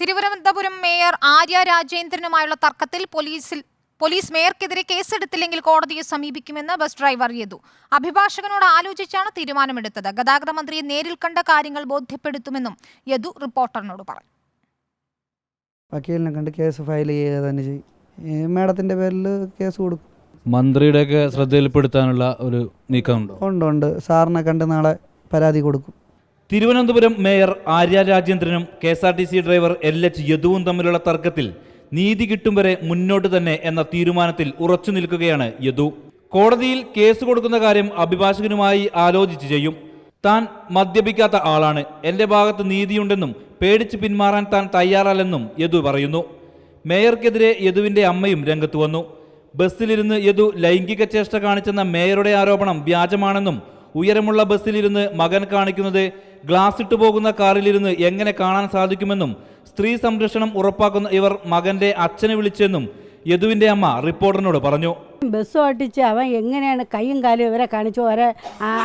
Thiruvananthapuram mayor Arya രാജേന്ദ്രനുമായുള്ള തർക്കത്തിൽ പോലീസിൽ police മേയർക്കെതിരെ കേസെടുത്തില്ലെങ്കിൽ കോടതിയെ സമീപിക്കുമെന്ന് ബസ് ഡ്രൈവർ യദു. അഭിഭാഷകനോട് ആലോചിച്ചാണ് തീരുമാനമെടുത്തത്. ഗതാഗത മന്ത്രിയെ നേരിൽ കണ്ട കാര്യങ്ങൾ ബോധ്യപ്പെടുത്തുമെന്നും യദു റിപ്പോർട്ടറിനോട് പറഞ്ഞു. വക്കീലിനെ കണ്ട് കേസ് ഫയൽ ചെയ്യുക തന്നെ ചെയ്യും. ഈ മേഡത്തിന്റെ പേരിൽ കേസ് കൊടുക്കും. മന്ത്രിയുടെയൊക്കെ ശ്രദ്ധയിൽപ്പെടുത്താനുള്ള ഒരു നീക്കമുണ്ടോ? ഉണ്ട് ഉണ്ട്. സാറിനെ കണ്ട് നാളെ പരാതി കൊടുക്കും. Thiruvananthapuram mayor Arya രാജേന്ദ്രനും K S R T C driver L H യദുവും തമ്മിലുള്ള തർക്കത്തിൽ നീതി കിട്ടും വരെ മുന്നോട്ട് തന്നെ എന്ന തീരുമാനത്തിൽ ഉറച്ചു നിൽക്കുകയാണ് യദു. കോടതിയിൽ കേസ് കൊടുക്കുന്ന കാര്യം അഭിഭാഷകനുമായി ആലോചിച്ച് ചെയ്യും. താൻ മദ്യപിക്കാത്ത ആളാണ്. എന്റെ ഭാഗത്ത് നീതിയുണ്ടെന്നും പേടിച്ച് പിന്മാറാൻ താൻ തയ്യാറല്ലെന്നും യദു പറയുന്നു. മേയർക്കെതിരെ യദുവിന്റെ അമ്മയും രംഗത്ത് വന്നു. ബസ്സിലിരുന്ന് യദു ലൈംഗിക ചേഷ്ട കാണിച്ചെന്ന മേയറുടെ ആരോപണം വ്യാജമാണെന്നും ഉയരമുള്ള ബസ്സിലിരുന്ന് മകൻ കാണിക്കുന്നത് ഗ്ലാസ് ഇട്ടു പോകുന്ന കാറിലിരുന്ന് എങ്ങനെ കാണാൻ സാധിക്കുമെന്നും സ്ത്രീ സംരക്ഷണം ഉറപ്പാക്കുന്ന ഇവർ മകന്റെ അച്ഛനെ വിളിച്ചെന്നും യദുവിന്റെ അമ്മ റിപ്പോർട്ടറിനോട് പറഞ്ഞു. ബസ് ഓട്ടിച്ച് അവൻ എങ്ങനെയാണ് കൈയും കാലും ഇവരെ കാണിച്ചു ഓരോ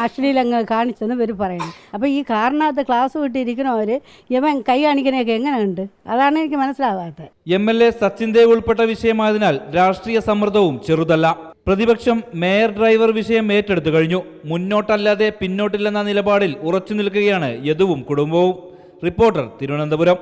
അശ്ലീലങ്ങൾ കാണിച്ചെന്ന് ഇവർ പറയുന്നു. അപ്പോൾ ഈ കാറിനകത്ത് ക്ലാസ് വിട്ടിരിക്കുന്നവർ ഇവൻ കൈ കാണിക്കണയൊക്കെ എങ്ങനെയുണ്ട്? അതാണ് എനിക്ക് മനസ്സിലാവാത്തത്. M L A Sachin Dev ഉൾപ്പെട്ട വിഷയമായതിനാൽ രാഷ്ട്രീയ സമ്മർദ്ദവും ചെറുതല്ല. പ്രതിപക്ഷം മേയർ ഡ്രൈവർ വിഷയം ഏറ്റെടുത്തു കഴിഞ്ഞു. മുന്നോട്ടല്ലാതെ പിന്നോട്ടില്ലെന്ന നിലപാടിൽ ഉറച്ചു നിൽക്കുകയാണ് യദുവും കുടുംബവും. റിപ്പോർട്ടർ തിരുവനന്തപുരം.